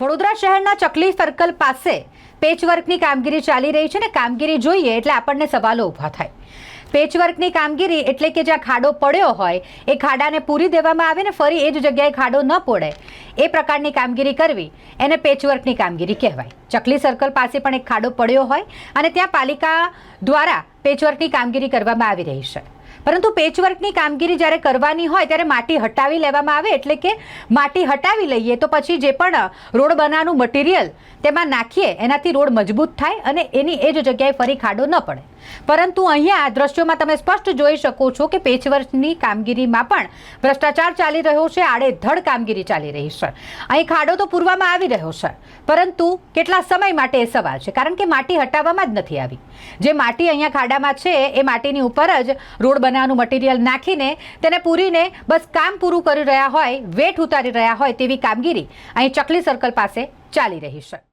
વડોદરા શહેરના ચકલી સર્કલ પાસે પેચવર્કની કામગીરી ચાલી રહી છે ને કામગીરી જોઈએ એટલે આપણને સવાલો ઊભા થાય. પેચવર્કની કામગીરી એટલે કે જ્યાં ખાડો પડ્યો હોય, એ ખાડાને પૂરી દેવામાં આવે ને ફરી એ જ જગ્યાએ ખાડો ન પડે. એ પ્રકારની કામગીરી કરવી, એને પેચવર્કની કામગીરી કહેવાય. ચકલી સર્કલ પાસે પણ એક ખાડો પડ્યો હોય અને ત્યાં પાલિકા દ્વારા પેચવર્કની કામગીરી કરવામાં આવી રહી છે. પરંતુ પેચવર્કની કામગીરી જ્યારે કરવાની હોય ત્યારે માટી હટાવી લેવામાં આવે એટલે કે માટી હટાવી લઈએ તો પછી જે પણ રોડ બનાવવાનું મટીરિયલ તેમાં નાખીએ, એનાથી રોડ મજબૂત થાય અને એની એ જ જગ્યાએ ફરી ખાડો ન પડે. પરંતુ અહીંયા આ દ્રશ્યોમાં તમે સ્પષ્ટ જોઈ શકો છો કે પેચવર્કની કામગીરીમાં પણ ભ્રષ્ટાચાર ચાલી રહ્યો છે, આડેધડ કામગીરી ચાલી રહી છે. અહીં ખાડો તો પૂરવામાં આવી રહ્યો છે, પરંતુ કેટલા સમય માટે એ સવાલ છે? કારણ કે માટી હટાવવામાં જ નથી આવી. જે માટી અહીંયા ખાડામાં છે, એ માટીની ઉપર જ રોડ બનાવવાનું મટીરિયલ નાખીને તેને પૂરીને બસ કામ પૂરું કરી રહ્યા હોય, વેઠ ઉતારી રહ્યા હોય તેવી કામગીરી અહીં ચકલી સર્કલ પાસે ચાલી રહી છે.